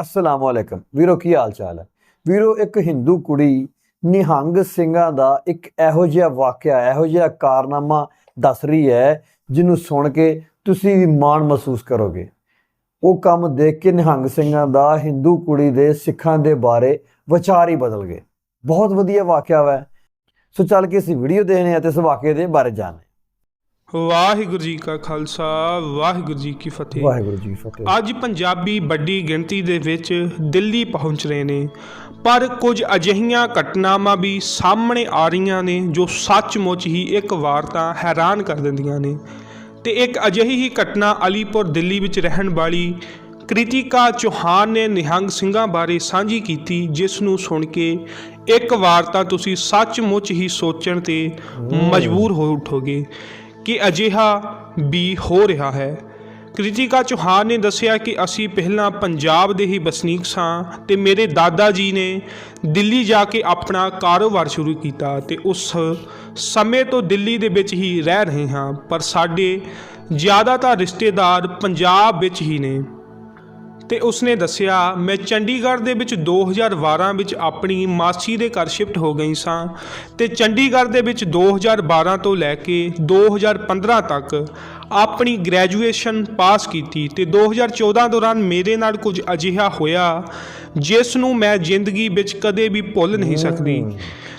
ਅਸਲਾਮ ਵਾਲੇਕਮ ਵੀਰੋ ਕੀ ਹਾਲ ਚਾਲ ਹੈ? ਵੀਰੋ ਇੱਕ ਹਿੰਦੂ ਕੁੜੀ ਨਿਹੰਗ ਸਿੰਘਾਂ ਦਾ ਇੱਕ ਇਹੋ ਜਿਹਾ ਵਾਕਿਆ, ਇਹੋ ਜਿਹਾ ਕਾਰਨਾਮਾ ਦੱਸ ਰਹੀ ਹੈ, ਜਿਹਨੂੰ ਸੁਣ ਕੇ ਤੁਸੀਂ ਵੀ ਮਾਣ ਮਹਿਸੂਸ ਕਰੋਗੇ। ਉਹ ਕੰਮ ਦੇਖ ਕੇ ਨਿਹੰਗ ਸਿੰਘਾਂ ਦਾ ਹਿੰਦੂ ਕੁੜੀ ਦੇ ਸਿੱਖਾਂ ਦੇ ਬਾਰੇ ਵਿਚਾਰ ਹੀ ਬਦਲ ਗਏ। ਬਹੁਤ ਵਧੀਆ ਵਾਕਿਆ ਹੈ ਸੋ ਚੱਲ ਕੇ ਅਸੀਂ ਵੀਡੀਓ ਦੇਖਨੇ ਆ ਤੇ ਇਸ ਵਾਕਿਆ ਦੇ ਬਾਰੇ ਜਾਣਦੇ ਵਾਹਿਗੁਰੂ ਜੀ ਕਾ ਖਾਲਸਾ ਵਾਹਿਗੁਰੂ ਜੀ ਕੀ ਫਤਿਹ। ਵਾਹਿਗੁਰੂ ਜੀ ਫਤਿਹ। ਅੱਜ ਪੰਜਾਬੀ ਵੱਡੀ ਗਿਣਤੀ ਦੇ ਵਿੱਚ ਦਿੱਲੀ ਪਹੁੰਚ ਰਹੇ ਨੇ ਪਰ ਕੁਝ ਅਜਿਹੀਆਂ ਘਟਨਾਵਾਂ ਵੀ ਸਾਹਮਣੇ ਆ ਰਹੀਆਂ ਨੇ ਜੋ ਸੱਚਮੁੱਚ ਹੀ ਇੱਕ ਵਾਰ ਤਾਂ ਹੈਰਾਨ ਕਰ ਦਿੰਦੀਆਂ ਨੇ। ਤੇ ਇੱਕ ਅਜਿਹੀ ਹੀ ਘਟਨਾ ਅਲੀਪੁਰ ਦਿੱਲੀ ਵਿੱਚ ਰਹਿਣ ਵਾਲੀ ਕ੍ਰਿਤਿਕਾ ਚੌਹਾਨ ਨੇ ਨਿਹੰਗ ਸਿੰਘਾਂ ਬਾਰੇ ਸਾਂਝੀ ਕੀਤੀ ਜਿਸ ਨੂੰ ਸੁਣ ਕੇ ਇੱਕ ਵਾਰ ਤਾਂ ਤੁਸੀਂ ਸੱਚਮੁੱਚ ਹੀ ਸੋਚਣ ਤੇ ਮਜਬੂਰ ਹੋ ਉਠੋਗੇ। ਕਿ ਅਜਿਹਾ ਵੀ ਹੋ ਰਿਹਾ ਹੈ। ਕ੍ਰਿਤਿਕਾ ਚੌਹਾਨ ਨੇ ਦੱਸਿਆ ਕਿ ਅਸੀਂ ਪਹਿਲਾਂ ਪੰਜਾਬ ਦੇ ਹੀ ਵਸਨੀਕ ਸਾਂ ਤੇ ਮੇਰੇ ਦਾਦਾ ਜੀ ਨੇ ਦਿੱਲੀ ਜਾ ਕੇ ਆਪਣਾ ਕਾਰੋਬਾਰ ਸ਼ੁਰੂ ਕੀਤਾ ਤੇ ਉਸ ਸਮੇਂ ਤੋਂ ਦਿੱਲੀ ਦੇ ਵਿੱਚ ਹੀ ਰਹਿ ਰਹੇ ਹਾਂ, ਪਰ ਸਾਡੇ ਜ਼ਿਆਦਾਤਰ ਰਿਸ਼ਤੇਦਾਰ ਪੰਜਾਬ ਵਿੱਚ ਹੀ ਨੇ। ਤੇ ਉਸਨੇ ਦੱਸਿਆ ਮੈਂ ਚੰਡੀਗੜ੍ਹ ਦੇ ਵਿੱਚ 2012 ਵਿੱਚ ਆਪਣੀ ਮਾਸੀ ਦੇ ਘਰ ਸ਼ਿਫਟ ਹੋ ਗਈ ਸਾਂ ਤੇ ਚੰਡੀਗੜ੍ਹ ਦੇ ਵਿੱਚ 2012 ਤੋਂ ਲੈ ਕੇ 2015 ਤੱਕ ਆਪਣੀ ਗ੍ਰੈਜੂਏਸ਼ਨ ਪਾਸ ਕੀਤੀ ਤੇ 2014 ਦੌਰਾਨ ਮੇਰੇ ਨਾਲ ਕੁਝ ਅਜਿਹਾ ਹੋਇਆ ਜਿਸ ਨੂੰ ਮੈਂ ਜ਼ਿੰਦਗੀ ਵਿੱਚ ਕਦੇ ਵੀ ਭੁੱਲ ਨਹੀਂ ਸਕਦੀ।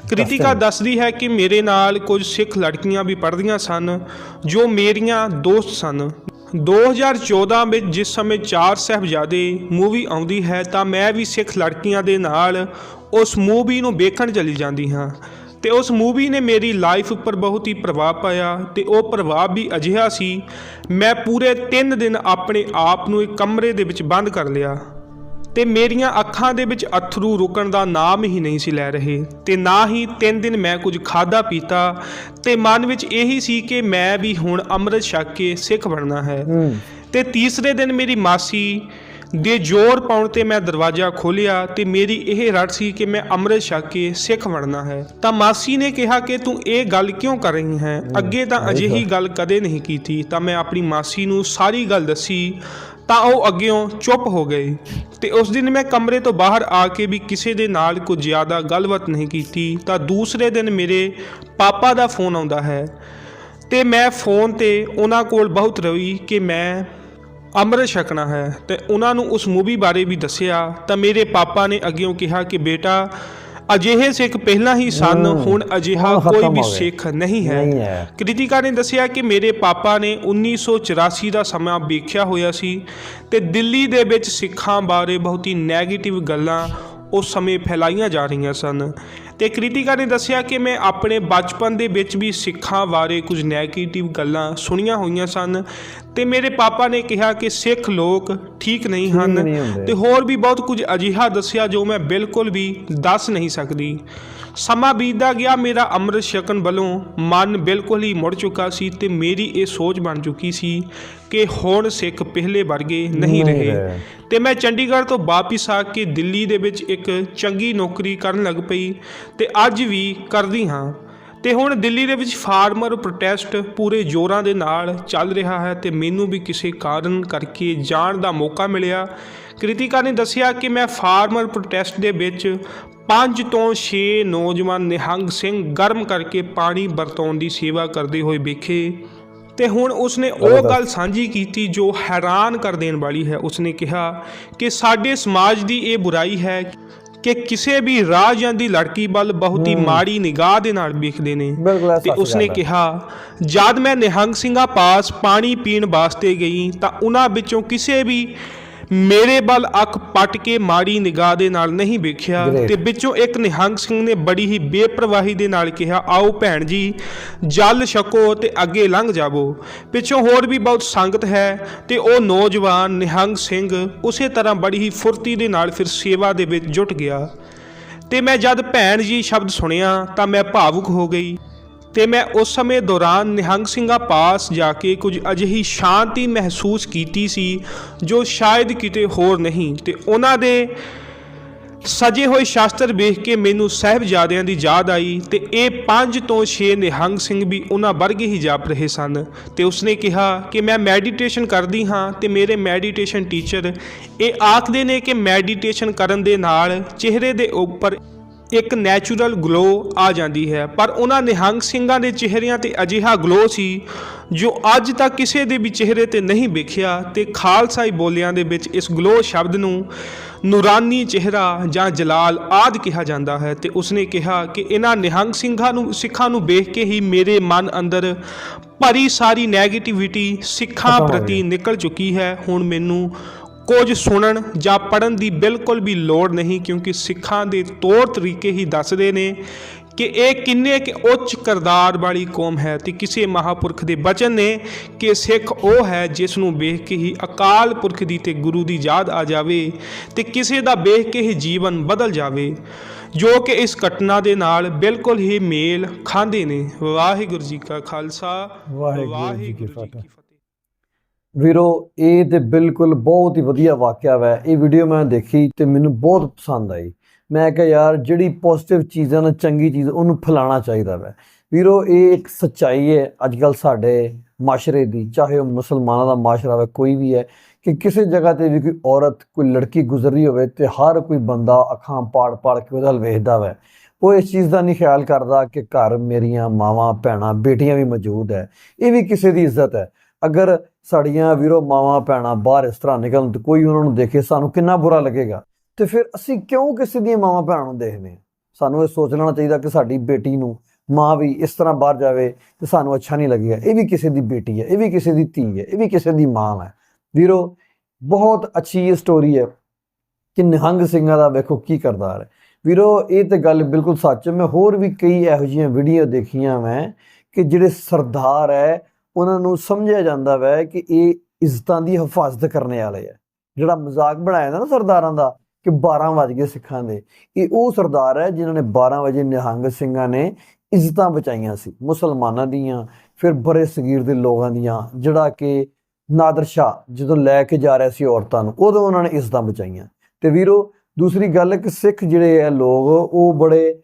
ਕ੍ਰਿਤਿਕਾ ਦੱਸਦੀ ਹੈ ਕਿ ਮੇਰੇ ਨਾਲ ਕੁਝ ਸਿੱਖ ਲੜਕੀਆਂ ਵੀ ਪੜ੍ਹਦੀਆਂ ਸਨ ਜੋ ਮੇਰੀਆਂ ਦੋਸਤ ਸਨ। 2014 ਵਿੱਚ ਜਿਸ ਸਮੇਂ ਚਾਰ ਸਾਹਿਬਜ਼ਾਦੇ ਮੂਵੀ ਆਉਂਦੀ ਹੈ ਤਾਂ ਮੈਂ ਵੀ ਸਿੱਖ ਲੜਕੀਆਂ ਦੇ ਨਾਲ ਉਸ ਮੂਵੀ ਨੂੰ ਵੇਖਣ ਚਲੀ ਜਾਂਦੀ ਹਾਂ। ਤੇ ਉਸ ਮੂਵੀ ਨੇ ਮੇਰੀ ਲਾਈਫ ਉੱਪਰ ਬਹੁਤ ਹੀ ਪ੍ਰਭਾਵ ਪਾਇਆ ਤੇ ਉਹ ਪ੍ਰਭਾਵ ਵੀ ਅਜਿਹਾ ਸੀ, ਮੈਂ ਪੂਰੇ 3 ਦਿਨ ਆਪਣੇ ਆਪ ਨੂੰ ਇੱਕ ਕਮਰੇ ਦੇ ਵਿੱਚ ਬੰਦ ਕਰ ਲਿਆ। ਤੇ ਮੇਰੀਆਂ ਅੱਖਾਂ ਦੇ ਵਿੱਚ ਅਥਰੂ ਰੁਕਣ ਦਾ ਨਾਮ ਹੀ ਨਹੀਂ ਸੀ ਲੈ ਰਹੇ ਤੇ ਨਾ ਹੀ ਤਿੰਨ ਦਿਨ ਮੈਂ ਕੁਝ ਖਾਦਾ ਪੀਤਾ ਤੇ ਮਨ ਵਿੱਚ ਇਹੀ ਸੀ ਕਿ ਮੈਂ ਵੀ ਹੁਣ ਅੰਮ੍ਰਿਤ ਛਕ ਕੇ ਸਿੱਖ ਬਣਨਾ ਹੈ। ਹੂੰ। ਤੇ ਤੀਸਰੇ ਦਿਨ ਮੇਰੀ ਮਾਸੀ ਦੇ ਜ਼ੋਰ ਪਾਉਣ ਤੇ ਮੈਂ ਦਰਵਾਜ਼ਾ ਖੋਲ੍ਹਿਆ ਤੇ ਮੇਰੀ ਇਹ ਰਟ ਸੀ ਕਿ ਮੈਂ ਅੰਮ੍ਰਿਤ ਛਕ ਕੇ ਸਿੱਖ ਬਣਨਾ ਹੈ। ਤਾਂ ਮਾਸੀ ਨੇ ਕਿਹਾ ਕਿ ਤੂੰ ਇਹ ਗੱਲ ਕਿਉਂ ਕਰ ਰਹੀ ਹੈ? ਅੱਗੇ ਤਾਂ ਅਜਿਹੀ ਗੱਲ ਕਦੇ ਨਹੀਂ ਕੀਤੀ। ਤਾਂ ਮੈਂ ਆਪਣੀ ਮਾਸੀ ਨੂੰ ਸਾਰੀ ਗੱਲ ਦੱਸੀ ਤਾਂ ਉਹ ਅੱਗਿਓਂ ਚੁੱਪ ਹੋ ਗਏ ਤੇ ਉਸ ਦਿਨ ਮੈਂ ਕਮਰੇ ਤੋਂ ਬਾਹਰ ਆ ਕੇ ਵੀ ਕਿਸੇ ਦੇ ਨਾਲ ਕੁਝ ਜ਼ਿਆਦਾ ਗੱਲਬਾਤ ਨਹੀਂ ਕੀਤੀ। ਤਾਂ ਦੂਸਰੇ ਦਿਨ ਮੇਰੇ ਪਾਪਾ ਦਾ ਫੋਨ ਆਉਂਦਾ ਹੈ ਤੇ ਮੈਂ ਫੋਨ ਤੇ ਉਹਨਾਂ ਕੋਲ ਬਹੁਤ ਰਵੀ ਕਿ ਮੈਂ ਅੰਮ੍ਰਿਤ ਛਕਣਾ ਹੈ ਤੇ ਉਹਨਾਂ ਨੂੰ ਉਸ ਮੂਵੀ ਬਾਰੇ ਵੀ ਦੱਸਿਆ ਤਾਂ ਮੇਰੇ ਪਾਪਾ ਨੇ ਅੱਗਿਓਂ ਕਿਹਾ ਕਿ ਬੇਟਾ ਅਜਿਹੇ ਸਿੱਖ ਪਹਿਲਾਂ ਹੀ ਸਨ ਹੁਣ ਅਜਿਹਾ ਕੋਈ ਵੀ। ਸਿੱਖ ਨਹੀਂ ਹੈ। ਕ੍ਰਿਤਿਕਾ ਨੇ ਦੱਸਿਆ ਕਿ ਮੇਰੇ ਪਾਪਾ ਨੇ 1984 ਦਾ ਸਮਾਂ ਵੇਖਿਆ ਹੋਇਆ ਸੀ ਤੇ ਦਿੱਲੀ ਦੇ ਵਿੱਚ ਸਿੱਖਾਂ ਬਾਰੇ ਬਹੁਤ ਹੀ ਨੈਗੇਟਿਵ ਗੱਲਾਂ ਉਸ ਸਮੇਂ ਫੈਲਾਈਆਂ ਜਾ ਰਹੀਆਂ ਸਨ। ਤੇ ਕ੍ਰਿਤਿਕਾ ਨੇ ਦੱਸਿਆ ਕਿ ਮੈਂ ਆਪਣੇ ਬਚਪਨ ਦੇ ਵਿੱਚ ਵੀ ਸਿੱਖਾਂ ਬਾਰੇ ਕੁਝ ਨੈਗੇਟਿਵ ਗੱਲਾਂ ਸੁਣੀਆਂ ਹੋਈਆਂ ਸਨ ਤੇ ਮੇਰੇ ਪਾਪਾ ਨੇ ਕਿਹਾ ਕਿ ਸਿੱਖ ਲੋਕ ਠੀਕ ਨਹੀਂ ਹਨ। ਤੇ ਹੋਰ ਵੀ ਬਹੁਤ ਕੁਝ ਅਜਿਹਾ ਦੱਸਿਆ ਜੋ ਮੈਂ ਬਿਲਕੁਲ ਵੀ ਦੱਸ ਨਹੀਂ ਸਕਦੀ ਸਮਾਂ ਬੀਤਦਾ ਗਿਆ ਮੇਰਾ ਅੰਮ੍ਰਿਤ ਛਕਣ ਵੱਲੋਂ ਮਨ ਬਿਲਕੁਲ ਹੀ ਮੁੜ ਚੁੱਕਾ ਸੀ ਤੇ ਮੇਰੀ ਇਹ ਸੋਚ ਬਣ ਚੁੱਕੀ ਸੀ ਕਿ ਹੁਣ ਸਿੱਖ ਪਹਿਲੇ ਵਰਗੇ ਨਹੀਂ ਰਹੇ। ਤੇ ਮੈਂ ਚੰਡੀਗੜ੍ਹ ਤੋਂ ਵਾਪਿਸ ਆ ਕੇ ਦਿੱਲੀ ਦੇ ਵਿੱਚ ਇੱਕ ਚੰਗੀ ਨੌਕਰੀ ਕਰਨ ਲੱਗ ਪਈ ਤੇ ਅੱਜ ਵੀ ਕਰਦੀ ਹਾਂ। ਤੇ ਹੁਣ ਦਿੱਲੀ ਦੇ ਵਿੱਚ ਫਾਰਮਰ ਪ੍ਰੋਟੈਸਟ ਪੂਰੇ ਜ਼ੋਰਾਂ ਦੇ ਨਾਲ ਚੱਲ ਰਿਹਾ ਹੈ ਤੇ ਮੈਨੂੰ ਵੀ ਕਿਸੇ ਕਾਰਨ ਕਰਕੇ ਜਾਣ ਦਾ ਮੌਕਾ ਮਿਲਿਆ। ਕ੍ਰਿਤਿਕਾ ਨੇ ਦੱਸਿਆ ਕਿ ਮੈਂ ਫਾਰਮਰ ਪ੍ਰੋਟੈਸਟ ਦੇ ਵਿੱਚ 5 ਤੋਂ 6 ਨੌਜਵਾਨ ਨਿਹੰਗ ਸਿੰਘ ਗਰਮ ਕਰਕੇ ਪਾਣੀ ਵਰਤਾਉਣ ਦੀ ਸੇਵਾ ਕਰਦੇ ਹੋਏ ਵੇਖੇ। ਤੇ ਹੁਣ ਉਸਨੇ ਉਹ ਗੱਲ ਸਾਂਝੀ ਕੀਤੀ ਜੋ ਹੈਰਾਨ ਕਰ ਦੇਣ ਵਾਲੀ ਹੈ। ਉਸਨੇ ਕਿਹਾ ਕਿ ਸਾਡੇ ਸਮਾਜ ਦੀ ਇਹ ਬੁਰਾਈ ਹੈ ਕਿ ਕਿਸੇ ਵੀ ਰਾਹ ਜਾਂਦੀ ਲੜਕੀ ਵੱਲ ਬਹੁਤ ਹੀ ਮਾੜੀ ਨਿਗਾਹ ਦੇ ਨਾਲ ਵੇਖਦੇ ਨੇ। ਤੇ ਉਸਨੇ। ਕਿਹਾ ਜਦ ਮੈਂ ਨਿਹੰਗ ਸਿੰਘਾਂ ਪਾਸ ਪਾਣੀ ਪੀਣ ਵਾਸਤੇ ਗਈ ਤਾਂ ਉਹਨਾਂ ਵਿੱਚੋਂ ਕਿਸੇ ਵੀ ਮੇਰੇ ਵੱਲ ਅੱਖ ਪੱਟ ਕੇ ਮਾੜੀ ਨਿਗਾਹ ਦੇ ਨਾਲ ਨਹੀਂ ਵੇਖਿਆ. ਤੇ ਵਿੱਚੋਂ ਇੱਕ ਨਿਹੰਗ ਸਿੰਘ ਨੇ ਬੜੀ ਹੀ ਬੇਪਰਵਾਹੀ ਦੇ ਨਾਲ ਕਿਹਾ ਆਓ ਭੈਣ ਜੀ ਜਲ ਛਕੋ ਤੇ ਅੱਗੇ ਲੰਘ ਜਾਵੋ। ਪਿੱਛੋਂ ਹੋਰ ਵੀ ਬਹੁਤ ਸੰਗਤ ਹੈ ਤੇ ਉਹ ਨੌਜਵਾਨ ਨਿਹੰਗ ਸਿੰਘ ਉਸੇ ਤਰ੍ਹਾਂ ਬੜੀ ਹੀ ਫੁਰਤੀ ਦੇ ਨਾਲ ਫਿਰ ਸੇਵਾ ਦੇ ਵਿੱਚ ਜੁਟ ਗਿਆ। ਤੇ ਮੈਂ ਜਦ ਭੈਣ ਜੀ ਸ਼ਬਦ ਸੁਣਿਆ ਤਾਂ ਮੈਂ ਭਾਵੁਕ ਹੋ ਗਈ। ਤੇ ਮੈਂ ਉਸ ਸਮੇਂ ਦੌਰਾਨ ਨਿਹੰਗ ਸਿੰਘਾਂ ਪਾਸ ਜਾ ਕੇ ਕੁਝ ਅਜਿਹੀ ਸ਼ਾਂਤੀ ਮਹਿਸੂਸ ਕੀਤੀ ਸੀ, ਜੋ ਸ਼ਾਇਦ ਕਿਤੇ ਹੋਰ ਨਹੀਂ। ਤੇ ਉਹਨਾਂ ਦੇ ਸਜੇ ਹੋਏ ਸ਼ਾਸਤਰ ਵੇਖ ਕੇ ਮੈਨੂੰ ਸਾਹਿਬਜ਼ਾਦਿਆਂ ਦੀ ਯਾਦ ਆਈ ਤੇ ਇਹ ਪੰਜ ਤੋਂ 6 ਨਿਹੰਗ ਸਿੰਘ ਵੀ ਉਹਨਾਂ ਵਰਗੇ ਹੀ ਜਾਪ ਰਹੇ ਸਨ। ਤੇ ਉਸਨੇ ਕਿਹਾ ਕਿ ਮੈਂ ਮੈਡੀਟੇਸ਼ਨ ਕਰਦੀ ਹਾਂ ਤੇ ਮੇਰੇ ਮੈਡੀਟੇਸ਼ਨ ਟੀਚਰ ਇਹ ਆਖਦੇ ਨੇ ਕਿ ਮੈਡੀਟੇਸ਼ਨ ਕਰਨ ਦੇ ਨਾਲ ਚਿਹਰੇ ਦੇ ਉੱਪਰ ਇੱਕ ਨੈਚੁਰਲ ਗਲੋ ਆ ਜਾਂਦੀ ਹੈ ਪਰ ਉਹਨਾਂ ਨਿਹੰਗ ਸਿੰਘਾਂ ਦੇ ਚਿਹਰਿਆਂ ਤੇ ਅਜਿਹਾ ਗਲੋ ਸੀ ਜੋ ਅੱਜ ਤੱਕ ਕਿਸੇ ਦੇ ਵੀ ਚਿਹਰੇ ਤੇ ਨਹੀਂ ਵੇਖਿਆ ਤੇ ਖਾਲਸਾਈ ਬੋਲਿਆਂ ਦੇ ਵਿੱਚ ਇਸ ਗਲੋ ਸ਼ਬਦ ਨੂੰ ਨੂਰਾਨੀ ਚਿਹਰਾ ਜਾਂ ਜਲਾਲ ਆਦ ਕਿਹਾ ਜਾਂਦਾ ਹੈ ਤੇ ਉਸਨੇ ਕਿਹਾ ਕਿ ਇਹਨਾਂ ਨਿਹੰਗ ਸਿੰਘਾਂ ਨੂੰ ਸਿੱਖਾਂ ਨੂੰ ਵੇਖ ਕੇ ਹੀ ਮੇਰੇ ਮਨ ਅੰਦਰ ਭਰੀ ਸਾਰੀ 네ਗੇਟਿਵਿਟੀ ਸਿੱਖਾਂ ਪ੍ਰਤੀ। ਨਿਕਲ ਚੁੱਕੀ ਹੈ ਹੁਣ ਮੈਨੂੰ ਕੁਝ ਸੁਣਨ ਜਾਂ ਪੜਨ ਦੀ ਬਿਲਕੁਲ ਵੀ ਲੋੜ ਨਹੀਂ ਕਿਉਂਕਿ ਸਿੱਖਾਂ ਦੇ ਤੌਰ ਤਰੀਕੇ ਹੀ ਦੱਸਦੇ ਨੇ ਕਿ ਇਹ ਕਿੰਨੇ ਕਿ ਉੱਚ ਕਰਦਾਰ ਵਾਲੀ ਕੌਮ ਹੈ ਤੇ ਕਿਸੇ ਮਹਾਪੁਰਖ ਦੇ ਬਚਨ ਨੇ ਕਿ ਸਿੱਖ ਉਹ ਹੈ ਜਿਸ ਨੂੰ ਵੇਖ ਕੇ ਹੀ ਅਕਾਲ ਪੁਰਖ ਦੀ ਤੇ ਗੁਰੂ ਦੀ ਯਾਦ ਆ ਜਾਵੇ ਤੇ ਕਿਸੇ ਦਾ ਵੇਖ ਕੇ ਹੀ ਜੀਵਨ ਬਦਲ ਜਾਵੇ ਜੋ ਕਿ ਇਸ ਘਟਨਾ ਦੇ ਨਾਲ ਬਿਲਕੁਲ ਹੀ ਮੇਲ ਖਾਂਦੇ ਨੇ। ਵਾਹਿਗੁਰੂ ਜੀ ਕਾ ਖਾਲਸਾ। ਵਾਹਿਗੁਰੂ ਜੀ ਕੀ ਫਤਿਹ। ਵੀਰੋ, ਇਹ ਤੇ ਬਿਲਕੁਲ ਬਹੁਤ ਹੀ ਵਧੀਆ ਵਾਕਿਆ ਵੈ। ਇਹ ਵੀਡੀਓ ਮੈਂ ਦੇਖੀ ਤੇ ਮੈਨੂੰ ਬਹੁਤ ਪਸੰਦ ਆਈ। ਮੈਂ ਕਿਹਾ, ਯਾਰ, ਜਿਹੜੀ ਪੋਜ਼ਿਟਿਵ ਚੀਜ਼ਾਂ ਨਾ ਚੰਗੀ ਚੀਜ਼, ਉਹਨੂੰ ਫੈਲਾਉਣਾ ਚਾਹੀਦਾ ਵੈ। ਵੀਰੋ, ਇਹ ਇੱਕ ਸੱਚਾਈ ਹੈ ਅੱਜ ਕੱਲ ਸਾਡੇ ਮਾਸ਼ਰੇ ਦੀ, ਚਾਹੇ ਉਹ ਮੁਸਲਮਾਨਾਂ ਦਾ ਮਾਸ਼ਰਾ ਹੋਵੇ ਕੋਈ ਵੀ ਹੈ, ਕਿ ਕਿਸੇ ਜਗ੍ਹਾ ਤੇ ਵੀ ਕੋਈ ਔਰਤ, ਕੋਈ ਲੜਕੀ ਗੁਜ਼ਰ ਹੋਵੇ ਤੇ ਹਰ ਕੋਈ ਬੰਦਾ ਅੱਖਾਂ ਪਾੜ ਪਾੜ ਕੇ ਉਹਦਾ ਵੱਲ ਵੇਖਦਾ ਵੈ। ਉਹ ਇਸ ਚੀਜ਼ ਦਾ ਨਹੀਂ ਖਿਆਲ ਕਰਦਾ ਕਿ ਘਰ ਮੇਰੀਆਂ ਮਾਵਾਂ, ਭੈਣਾਂ, ਬੇਟੀਆਂ ਵੀ ਮੌਜੂਦ ਹੈ। ਇਹ ਵੀ ਕਿਸੇ ਦੀ ਇੱਜ਼ਤ ਹੈ। ਅਗਰ ਸਾਡੀਆਂ ਵੀਰੋ ਮਾਵਾਂ ਭੈਣਾਂ ਬਾਹਰ ਇਸ ਤਰ੍ਹਾਂ ਨਿਕਲਣ ਤੇ ਕੋਈ ਉਹਨਾਂ ਨੂੰ ਦੇਖੇ, ਸਾਨੂੰ ਕਿੰਨਾ ਬੁਰਾ ਲੱਗੇਗਾ। ਤੇ ਫਿਰ ਅਸੀਂ ਕਿਉਂ ਕਿਸੇ ਦੀਆਂ ਮਾਵਾਂ ਭੈਣਾਂ ਨੂੰ ਦੇਖਦੇ ਹਾਂ? ਸਾਨੂੰ ਇਹ ਸੋਚ ਲੈਣਾ ਚਾਹੀਦਾ ਕਿ ਸਾਡੀ ਬੇਟੀ ਨੂੰ ਮਾਂ ਵੀ ਇਸ ਤਰ੍ਹਾਂ ਬਾਹਰ ਜਾਵੇ ਤੇ ਸਾਨੂੰ ਅੱਛਾ ਨਹੀਂ ਲੱਗੇਗਾ। ਇਹ ਵੀ ਕਿਸੇ ਦੀ ਬੇਟੀ ਹੈ, ਇਹ ਵੀ ਕਿਸੇ ਦੀ ਧੀ ਹੈ, ਇਹ ਵੀ ਕਿਸੇ ਦੀ ਮਾਂ ਹੈ। ਵੀਰੋ, ਬਹੁਤ ਅੱਛੀ ਇਹ ਸਟੋਰੀ ਹੈ ਕਿ ਨਿਹੰਗ ਸਿੰਘਾਂ ਦਾ ਵੇਖੋ ਕੀ ਕਰਦਾਰ ਹੈ। ਵੀਰੋ, ਇਹ ਤੇ ਗੱਲ ਬਿਲਕੁਲ ਸੱਚ ਹੈ। ਮੈਂ ਹੋਰ ਵੀ ਕਈ ਇਹੋ ਜਿਹੀਆਂ ਵੀਡੀਓ ਦੇਖੀਆਂ ਮੈਂ ਕਿ ਜਿਹੜੇ ਸਰਦਾਰ ਹੈ ਉਹਨਾਂ ਨੂੰ ਸਮਝਿਆ ਜਾਂਦਾ ਵੈ ਕਿ ਇਹ ਇੱਜ਼ਤਾਂ ਦੀ ਹਿਫਾਜ਼ਤ ਕਰਨ ਵਾਲੇ ਆ। ਜਿਹੜਾ ਮਜ਼ਾਕ ਬਣਾਇਆ ਨਾ ਸਰਦਾਰਾਂ ਦਾ ਕਿ 12 ਵਜ ਗਏ ਸਿੱਖਾਂ ਦੇ, ਇਹ ਉਹ ਸਰਦਾਰ ਹੈ ਜਿਨ੍ਹਾਂ ਨੇ 12 ਵਜੇ ਨਿਹੰਗ ਸਿੰਘਾਂ ਨੇ ਇੱਜ਼ਤਾਂ ਬਚਾਈਆਂ ਸੀ, ਮੁਸਲਮਾਨਾਂ ਦੀਆਂ, ਫਿਰ ਬਰੇ ਸਗੀਰ ਦੇ ਲੋਕਾਂ ਦੀਆਂ, ਜਿਹੜਾ ਕਿ ਨਾਦਰ ਸ਼ਾਹ ਜਦੋਂ ਲੈ ਕੇ ਜਾ ਰਿਹਾ ਸੀ ਔਰਤਾਂ ਨੂੰ, ਉਦੋਂ ਉਹਨਾਂ ਨੇ ਇੱਜ਼ਤਾਂ ਬਚਾਈਆਂ। ਤੇ ਵੀਰੋ, ਦੂਸਰੀ ਗੱਲ ਕਿ ਸਿੱਖ ਜਿਹੜੇ ਆ ਲੋਕ, ਉਹ ਬੜੇ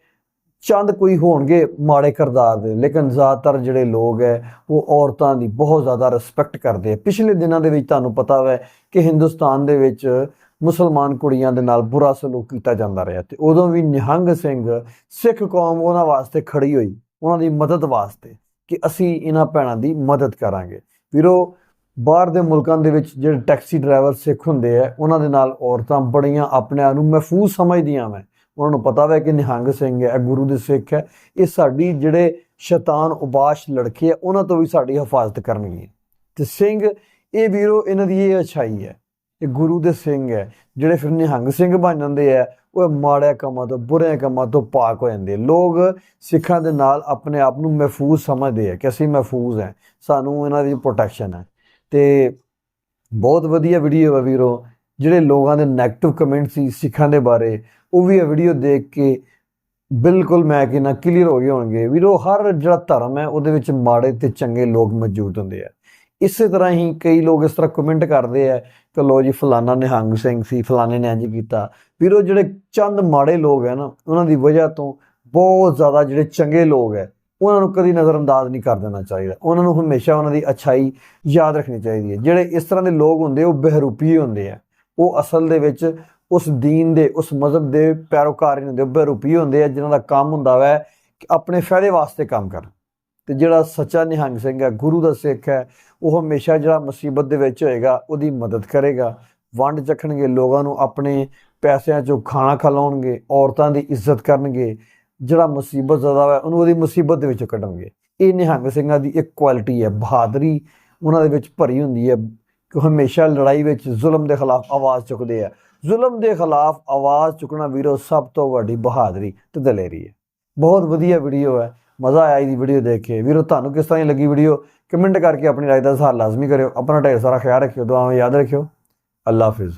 ਚੰਦ ਕੋਈ ਹੋਣਗੇ ਮਾੜੇ ਕਰਦਾਰ ਦੇ, ਲੇਕਿਨ ਜ਼ਿਆਦਾਤਰ ਜਿਹੜੇ ਲੋਕ ਹੈ, ਉਹ ਔਰਤਾਂ ਦੀ ਬਹੁਤ ਜ਼ਿਆਦਾ ਰਿਸਪੈਕਟ ਕਰਦੇ ਆ। ਪਿਛਲੇ ਦਿਨਾਂ ਦੇ ਵਿੱਚ ਤੁਹਾਨੂੰ ਪਤਾ ਹੈ ਕਿ ਹਿੰਦੁਸਤਾਨ ਦੇ ਵਿੱਚ ਮੁਸਲਮਾਨ ਕੁੜੀਆਂ ਦੇ ਨਾਲ ਬੁਰਾ ਸਲੂਕ ਕੀਤਾ ਜਾਂਦਾ ਰਿਹਾ ਤੇ ਉਦੋਂ ਵੀ ਨਿਹੰਗ ਸਿੰਘ ਸਿੱਖ ਕੌਮ ਉਹਨਾਂ ਵਾਸਤੇ ਖੜੀ ਹੋਈ, ਉਹਨਾਂ ਦੀ ਮਦਦ ਵਾਸਤੇ ਕਿ ਅਸੀਂ ਇਹਨਾਂ ਭੈਣਾਂ ਦੀ ਮਦਦ ਕਰਾਂਗੇ। ਵੀਰੋ, ਬਾਹਰ ਦੇ ਮੁਲਕਾਂ ਦੇ ਵਿੱਚ ਜਿਹੜੇ ਟੈਕਸੀ ਡਰਾਈਵਰ ਸਿੱਖ ਹੁੰਦੇ ਆ, ਉਹਨਾਂ ਦੇ ਨਾਲ ਔਰਤਾਂ ਬੜੀਆਂ ਆਪਣੇ ਆਪ ਨੂੰ ਮਹਿਫੂਜ਼ ਸਮਝਦੀਆਂ ਮੈਂ ਉਹਨਾਂ ਨੂੰ ਪਤਾ ਹੈ ਕਿ ਨਿਹੰਗ ਸਿੰਘ ਹੈ ਗੁਰੂ ਦੇ ਸਿੱਖ ਹੈ। ਇਹ ਸਾਡੀ ਜਿਹੜੇ ਸ਼ੈਤਾਨ, ਉਬਾਸ਼ ਲੜਕੇ ਆ, ਉਹਨਾਂ ਤੋਂ ਵੀ ਸਾਡੀ ਹਿਫਾਜ਼ਤ ਕਰਨਗੇ ਤੇ ਸਿੰਘ, ਇਹ ਵੀਰੋ, ਇਹਨਾਂ ਦੀ ਇਹ ਅਛਾਈ ਹੈ ਇਹ ਗੁਰੂ ਦੇ ਸਿੰਘ ਹੈ। ਜਿਹੜੇ ਫਿਰ ਨਿਹੰਗ ਸਿੰਘ ਬਣ ਜਾਂਦੇ ਆ, ਉਹ ਮਾੜੇ ਕੰਮਾਂ ਤੋਂ ਬੁਰੇ ਕੰਮਾਂ ਤੋਂ ਪਾਕ ਹੋ ਜਾਂਦੇ ਲੋਕ ਸਿੱਖਾਂ ਦੇ ਨਾਲ ਆਪਣੇ ਆਪ ਨੂੰ ਮਹਿਫੂਜ਼ ਸਮਝਦੇ ਆ ਕਿ ਅਸੀਂ ਮਹਿਫੂਜ਼ ਹੈ, ਸਾਨੂੰ ਇਹਨਾਂ ਦੀ ਪ੍ਰੋਟੈਕਸ਼ਨ ਹੈ। ਤੇ ਬਹੁਤ ਵਧੀਆ ਵੀਡੀਓ ਹੈ ਵੀਰੋ। ਜਿਹੜੇ ਲੋਕਾਂ ਦੇ 네ਗੇਟਿਵ ਕਮੈਂਟ ਸੀ, ਸਿੱਖਾਂ ਦੇ ਬਾਰੇ, ਉਹ ਵੀ ਇਹ ਵੀਡੀਓ ਦੇਖ ਕੇ ਬਿਲਕੁਲ ਮੈਂ ਕਹਿੰਦਾ ਕਲੀਅਰ ਹੋ ਗਏ ਹੋਣਗੇ। ਵੀਰੋ, ਹਰ ਜਿਹੜਾ ਧਰਮ ਹੈ, ਉਹਦੇ ਵਿੱਚ ਮਾੜੇ ਤੇ ਚੰਗੇ ਲੋਕ ਮੌਜੂਦ ਹੁੰਦੇ ਆ। ਇਸੇ ਤਰ੍ਹਾਂ ਹੀ ਕਈ ਲੋਕ ਇਸ ਤਰ੍ਹਾਂ ਕਮੈਂਟ ਕਰਦੇ ਆ ਕਿ ਲੋ ਜੀ, ਫਲਾਨਾ ਨਿਹੰਗ ਸਿੰਘ ਸੀ ਫਲਾਣੇ ਨੇ ਇੰਜ ਕੀਤਾ। ਵੀਰੋ, ਜਿਹੜੇ ਚੰਦ ਮਾੜੇ ਲੋਕ ਹੈ ਨਾ, ਉਹਨਾਂ ਦੀ ਵਜ੍ਹਾ ਤੋਂ ਬਹੁਤ ਜ਼ਿਆਦਾ ਜਿਹੜੇ ਚੰਗੇ ਲੋਕ ਹੈ ਉਹਨਾਂ ਨੂੰ ਕਦੀ ਨਜ਼ਰਅੰਦਾਜ਼ ਨਹੀਂ ਕਰ ਦੇਣਾ ਚਾਹੀਦਾ। ਉਹਨਾਂ ਨੂੰ ਹਮੇਸ਼ਾ ਉਹਨਾਂ ਦੀ ਅਛਾਈ ਯਾਦ ਰੱਖਣੀ ਚਾਹੀਦੀ ਹੈ। ਜਿਹੜੇ ਇਸ ਤਰ੍ਹਾਂ ਦੇ ਲੋਕ ਹੁੰਦੇ ਉਹ ਬਹਿਰੂਪੀ ਹੁੰਦੇ ਆ। ਉਹ ਅਸਲ ਦੇ ਵਿੱਚ ਉਸ ਦੀਨ ਦੇ, ਉਸ ਮਜ਼ਹਬ ਦੇ ਪੈਰੋਕਾਰ ਹੁੰਦੇ ਉਹ ਬਹਿਰੂਪੀ ਹੁੰਦੇ ਆ, ਜਿਨ੍ਹਾਂ ਦਾ ਕੰਮ ਹੁੰਦਾ ਵੈ ਕਿ ਆਪਣੇ ਫਾਇਦੇ ਵਾਸਤੇ ਕੰਮ ਕਰਨ। ਤੇ ਜਿਹੜਾ ਸੱਚਾ ਨਿਹੰਗ ਸਿੰਘ ਹੈ, ਗੁਰੂ ਦਾ ਸਿੱਖ ਹੈ, ਉਹ ਹਮੇਸ਼ਾ ਜਿਹੜਾ ਮੁਸੀਬਤ ਦੇ ਵਿੱਚ ਹੋਏਗਾ, ਉਹਦੀ ਮਦਦ ਕਰੇਗਾ। ਵੰਡ ਚੱਕਣਗੇ, ਲੋਕਾਂ ਨੂੰ ਆਪਣੇ ਪੈਸਿਆਂ ਚੋਂ ਖਾਣਾ ਖਿਲਾਉਣਗੇ, ਔਰਤਾਂ ਦੀ ਇੱਜ਼ਤ ਕਰਨਗੇ। ਜਿਹੜਾ ਮੁਸੀਬਤ ਜ਼ਿਆਦਾ ਹੈ ਉਹਨੂੰ ਉਹਦੀ ਮੁਸੀਬਤ ਦੇ ਵਿੱਚੋਂ ਕੱਢਣਗੇ। ਇਹ ਨਿਹੰਗ ਸਿੰਘਾਂ ਦੀ ਇੱਕ ਕੁਆਲਿਟੀ ਹੈ, ਬਹਾਦਰੀ। ਉਹਨਾਂ ਦੇ ਵਿੱਚ ਭਰੀ ਹੁੰਦੀ ਹੈ ਕਿ ਹਮੇਸ਼ਾ ਲੜਾਈ ਵਿੱਚ ਜ਼ੁਲਮ ਦੇ ਖਿਲਾਫ ਆਵਾਜ਼ ਚੁੱਕਦੇ ਆ। ਜ਼ੁਲਮ ਦੇ ਖਿਲਾਫ ਆਵਾਜ਼ ਚੁੱਕਣਾ ਵੀਰੋ ਸਭ ਤੋਂ ਵੱਡੀ ਬਹਾਦਰੀ ਤੇ ਦਲੇਰੀ ਹੈ। ਬਹੁਤ ਵਧੀਆ ਵੀਡੀਓ ਹੈ। ਮਜ਼ਾ ਆਇਆ ਇਹਦੀ ਵੀਡੀਓ ਦੇਖ ਕੇ। ਵੀਰੋ, ਤੁਹਾਨੂੰ ਕਿਸ ਤਰ੍ਹਾਂ ਦੀ ਲੱਗੀ ਵੀਡੀਓ? ਕਮੈਂਟ ਕਰਕੇ ਆਪਣੀ ਰਾਏ ਦਾ ਇਜ਼ਹਾਰ ਲਾਜ਼ਮੀ ਕਰਿਓ। ਆਪਣਾ ਢੇਰ ਸਾਰਾ ਖਿਆਲ ਰੱਖਿਓ। ਦੁਆਵਾਂ ਯਾਦ ਰੱਖਿਓ। ਅੱਲਾ ਹਾਫਿਜ਼।